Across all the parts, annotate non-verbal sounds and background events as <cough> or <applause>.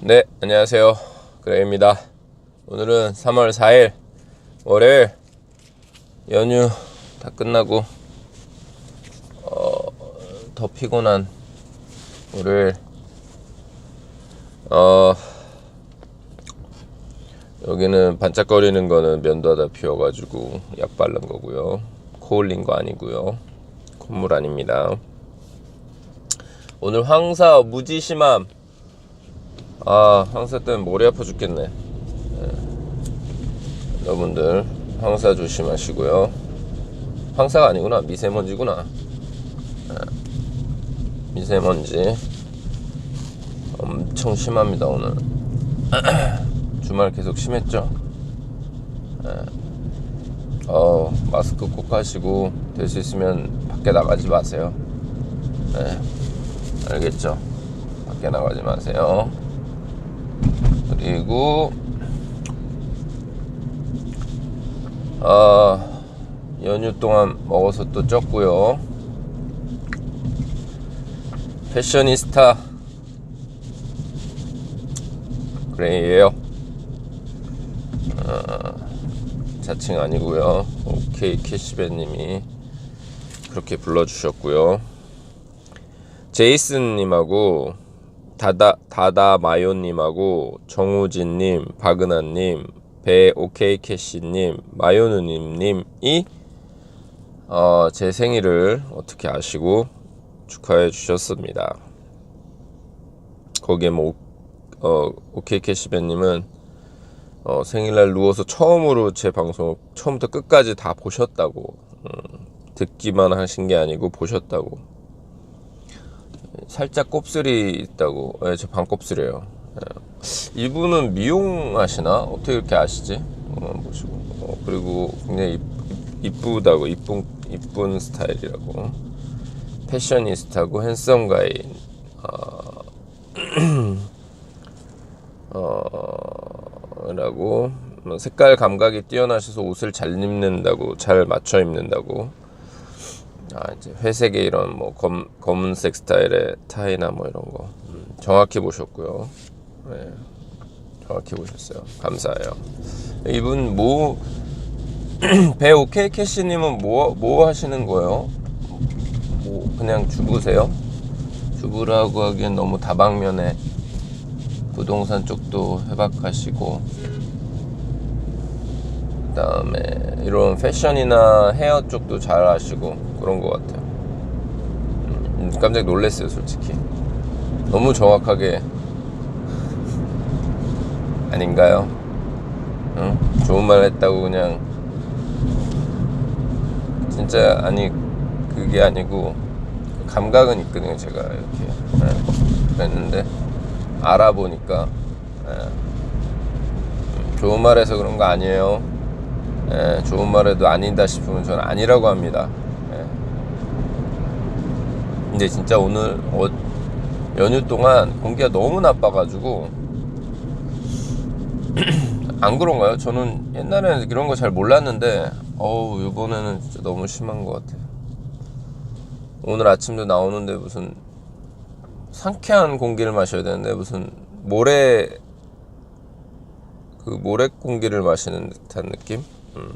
네, 안녕하세요. 그레입니다. 오늘은 3월 4일 월요일 연휴 다 끝나고 어, 더 피곤한 월요일 어, 여기는 반짝거리는 거는 면도하다 피워가지고 약 바른 거고요. 코 올린 거 아니고요. 콧물 아닙니다. 오늘 황사 무지심함 아 황사 때문에 머리 아파 죽겠네. 예. 여러분들 황사 조심하시고요. 황사가 아니구나. 미세먼지구나. 예. 미세먼지 엄청 심합니다 오늘. <clears throat> 주말 계속 심했죠? 예. 어 마스크 꼭 하시고 될 수 있으면 밖에 나가지 마세요. 예. 알겠죠? 밖에 나가지 마세요 그리고 아 연휴 동안 먹어서 또 쪘고요. 패셔니스타. 그레이에요. 아, 자칭 아니고요. 오케이 캐시베님이 그렇게 불러주셨고요. 제이슨님하고 다다 다다 마요님하고 정우진님, 박은하님, 배 오케이 캐시님, 마요누님님이 어, 제 생일을 어떻게 아시고 축하해 주셨습니다. 거기에 뭐 어, 오케이 캐시배님은 어, 생일날 누워서 처음으로 제 방송 처음부터 끝까지 다 보셨다고 음, 듣기만 하신 게 아니고 보셨다고 살짝 곱슬이 있다고. 예, 저 반곱슬이에요. 예. 이분은 미용 하시나? 어떻게 이렇게 아시지? 어, 보시고. 어, 그리고 굉장히 이- 이쁘다고, 이쁜, 이쁜 스타일이라고. 패셔니스타고, 핸섬 가이. 어, <clears throat> 어, 라고. 뭐 색깔 감각이 뛰어나셔서 옷을 잘 입는다고, 잘 맞춰 입는다고. 아 이제 회색의 이런 뭐 검, 검은색 스타일의 타이나 뭐 이런 거 음, 정확히 보셨고요. 네, 정확히 보셨어요. 감사해요. 이분 뭐 배우 케이 캐시님은 뭐 뭐 하시는 거예요? 뭐 그냥 주부세요? 주부라고 하기엔 너무 다방면에 부동산 쪽도 해박하시고 그다음에 이런 패션이나 헤어 쪽도 잘 아시고 그런 것 같아요. 음, 깜짝 놀랐어요, 솔직히. 너무 정확하게 <laughs> 아닌가요? 응? 좋은 말 했다고 그냥 진짜 아니 그게 아니고 감각은 있거든요, 제가 이렇게 예, 그랬는데 알아보니까 예, 음, 좋은 말해서 그런 거 아니에요. 예, 좋은 말해도 아니다 싶으면 저는 아니라고 합니다. 예. 근데 진짜 오늘 어, 연휴 동안 공기가 너무 나빠가지고 <clears throat> 안 그런가요? 저는 옛날에는 이런 거 잘 몰랐는데 어우 이번에는 진짜 너무 심한 것 같아요. 오늘 아침도 나오는데 무슨 상쾌한 공기를 마셔야 되는데 무슨 모래 그 모래 공기를 마시는 듯한 느낌? 음.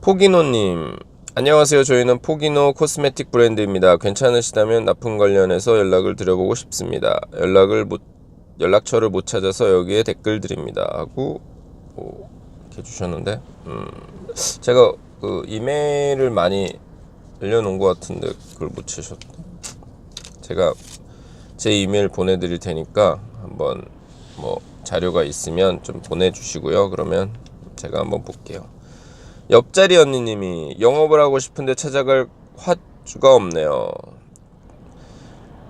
포기노님 안녕하세요. 저희는 포기노 코스메틱 브랜드입니다. 괜찮으시다면 납품 관련해서 연락을 드려보고 싶습니다. 연락을 못 연락처를 못 찾아서 여기에 댓글 드립니다. 하고 뭐 이렇게 주셨는데 음, 제가 그 이메일을 많이 올려놓은 것 같은데 그걸 못 치셨다. 제가 제 이메일 보내드릴 테니까 한번 뭐 자료가 있으면 좀 보내주시고요. 그러면 제가 한번 볼게요. 옆자리 언니님이 영업을 하고 싶은데 찾아갈 화주가 없네요.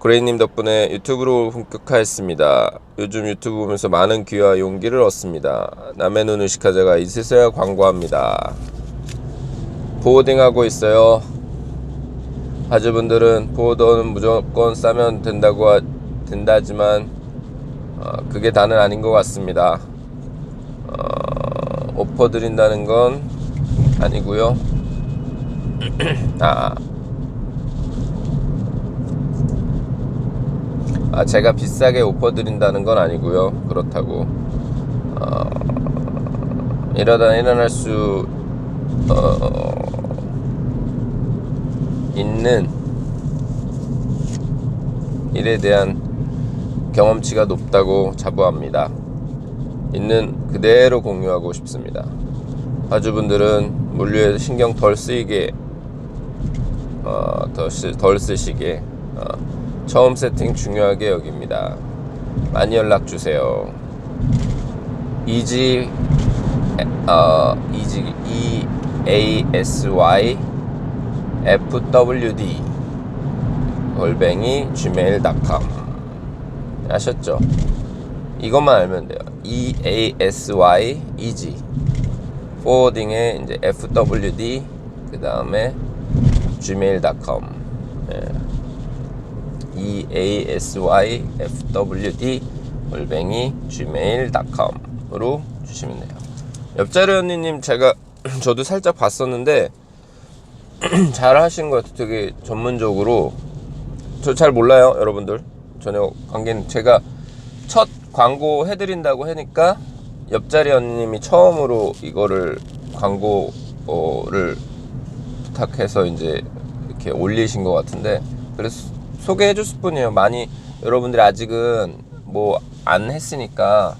그레이님 덕분에 유튜브로 본격화했습니다. 요즘 유튜브 보면서 많은 기회와 용기를 얻습니다. 남의 눈 의식하자가 있으셔야 광고합니다. 보호딩하고 있어요. 바주분들은 보호도는 무조건 싸면 된다고 하, 된다지만 어, 그게 다는 아닌 것 같습니다. 어, 오퍼 드린다는 건 아니고요. 아 아 제가 비싸게 오퍼 드린다는 건 아니고요. 그렇다고 어, 이러다 일어날 수 어, 있는 일에 대한 경험치가 높다고 자부합니다. 있는 그대로 공유하고 싶습니다. 화주분들은 물류에 신경 덜 쓰이게 어, 더 쓰, 덜 쓰시게 어, 처음 세팅 중요하게 여깁니다. 많이 연락 주세요. 이지 어, 이지 E A S Y F W D 골뱅이 gmail.com 아셨죠? 이것만 알면 돼요. E A S Y E G 포워딩에 이제 F W D 그 다음에 gmail.com 예. E A S Y F W D 골뱅이 gmail.com으로 주시면 돼요. 옆자리 언니님 제가 <clears throat> 저도 살짝 봤었는데 <clears throat> 잘 하신 것 같아요. 되게 전문적으로 저 잘 몰라요, 여러분들. 전혀 관계는 제가 첫 광고 해드린다고 하니까 옆자리 언니님이 처음으로 이거를 광고를 부탁해서 이제 이렇게 올리신 것 같은데 그래서 소개해 줬을 뿐이에요. 많이 여러분들이 아직은 뭐 안 했으니까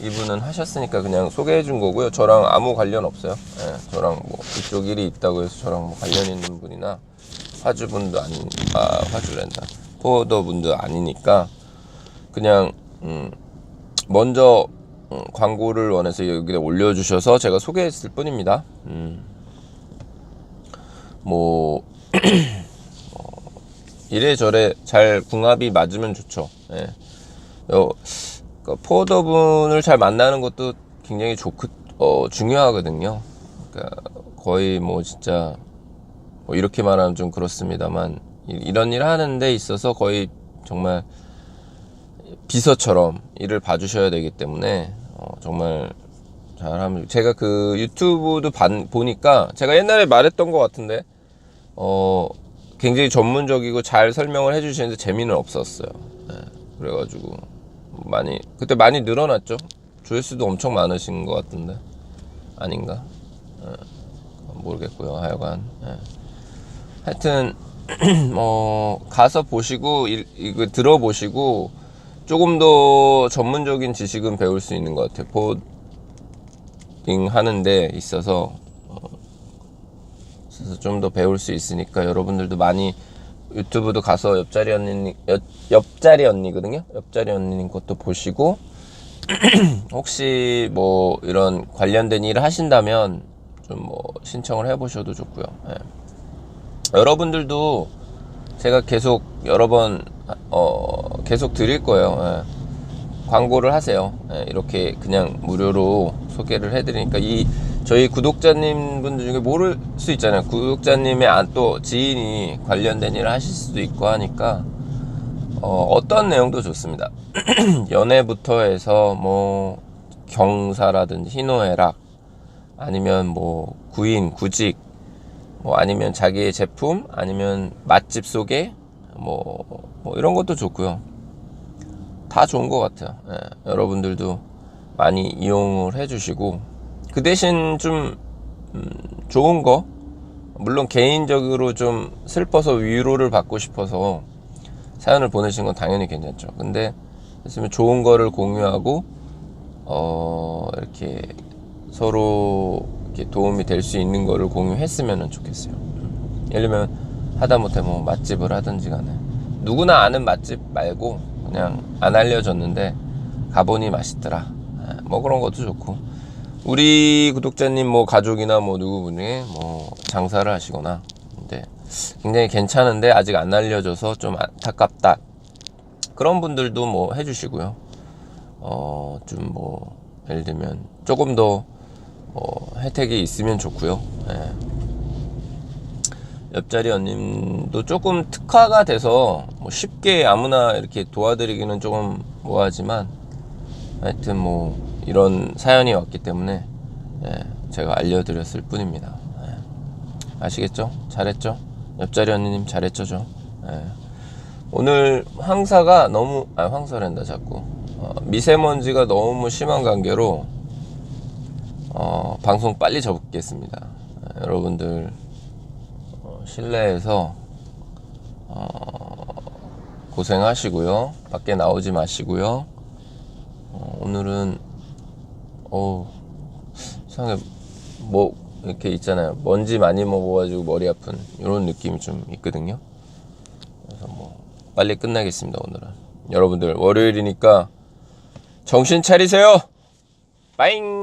이분은 하셨으니까 그냥 소개해 준 거고요. 저랑 아무 관련 없어요. 예, 저랑 뭐 이쪽 일이 있다고 해서 저랑 뭐 관련 있는 분이나 화주분도 아니, 아, 화주랜다. 포더 분도 아니니까 그냥, 음, 먼저 음, 광고를 원해서 여기다 올려주셔서 제가 소개했을 뿐입니다. 음, 뭐, <clears throat> 어, 이래저래 잘 궁합이 맞으면 좋죠. 예. 어, 그러니까 포워더분을 잘 만나는 것도 굉장히 좋, 어, 중요하거든요. 그러니까 거의 뭐 진짜 뭐 이렇게 말하면 좀 그렇습니다만 이- 이런 일 하는 데 있어서 거의 정말 비서처럼 일을 봐주셔야 되기 때문에 어, 정말 잘하면 제가 그 유튜브도 반- 보니까 제가 옛날에 말했던 것 같은데 어 굉장히 전문적이고 잘 설명을 해주시는데 재미는 없었어요. 네, 그래가지고 많이 그때 많이 늘어났죠. 조회수도 엄청 많으신 것 같은데 아닌가? 예, 모르겠고요. 하여간 예. 하여튼 <clears throat> 어 가서 보시고 이, 이거 들어보시고 조금 더 전문적인 지식은 배울 수 있는 것 같아요. 포딩 하는데 있어서 어, 있어서 좀 더 배울 수 있으니까 여러분들도 많이 유튜브도 가서 옆자리 언니 옆, 옆자리 언니거든요. 옆자리 언니님 것도 보시고 <clears throat> 혹시 뭐 이런 관련된 일을 하신다면 좀 뭐 신청을 해보셔도 좋고요. 예. 여러분들도 제가 계속 여러 번 어, 계속 드릴 거예요. 예. 광고를 하세요. 예, 이렇게 그냥 무료로 소개를 해드리니까 이 저희 구독자님 분들 중에 모를 수 있잖아요. 구독자님의 안 또 지인이 관련된 일을 하실 수도 있고 하니까 어, 어떤 내용도 좋습니다. <clears throat> 연애부터 해서 뭐 경사라든지 희노애락 아니면 뭐 구인 구직 뭐 아니면 자기의 제품 아니면 맛집 소개 뭐, 뭐 이런 것도 좋고요. 다 좋은 것 같아요. 예, 여러분들도 많이 이용을 해주시고 그 대신 좀 음, 좋은 거 물론 개인적으로 좀 슬퍼서 위로를 받고 싶어서 사연을 보내신 건 당연히 괜찮죠. 근데 있으면 좋은 거를 공유하고 어 이렇게 서로 이렇게 도움이 될 수 있는 거를 공유했으면 좋겠어요. 음. 예를 들면 하다못해 뭐 맛집을 하든지 간에 누구나 아는 맛집 말고 그냥 안 알려졌는데 가보니 맛있더라. 아, 뭐 그런 것도 좋고 우리 구독자님 뭐 가족이나 뭐 누구분이 뭐 장사를 하시거나 근데 굉장히 괜찮은데 아직 안 알려져서 좀 안타깝다. 그런 분들도 뭐 해주시고요. 어, 좀 뭐, 예를 들면, 조금 더, 뭐, 혜택이 있으면 좋고요. 예. 옆자리 언님도 조금 특화가 돼서, 뭐, 쉽게 아무나 이렇게 도와드리기는 조금 뭐하지만, 하여튼 뭐, 이런 사연이 왔기 때문에, 예, 제가 알려드렸을 뿐입니다. 예. 아시겠죠? 잘했죠? 옆자리 언니님 잘했죠, 저? 예. 오늘 황사가 너무 아 황사란다 자꾸 어, 미세먼지가 너무 심한 관계로 어, 방송 빨리 접겠습니다. 아, 여러분들 어, 실내에서 어, 고생하시고요. 밖에 나오지 마시고요. 어, 오늘은 어 이상하게 뭐 이렇게 있잖아요. 먼지 많이 먹어가지고 머리 아픈 이런 느낌이 좀 있거든요. 그래서 뭐 빨리 끝나겠습니다 오늘은. 여러분들 월요일이니까 정신 차리세요. 빠잉.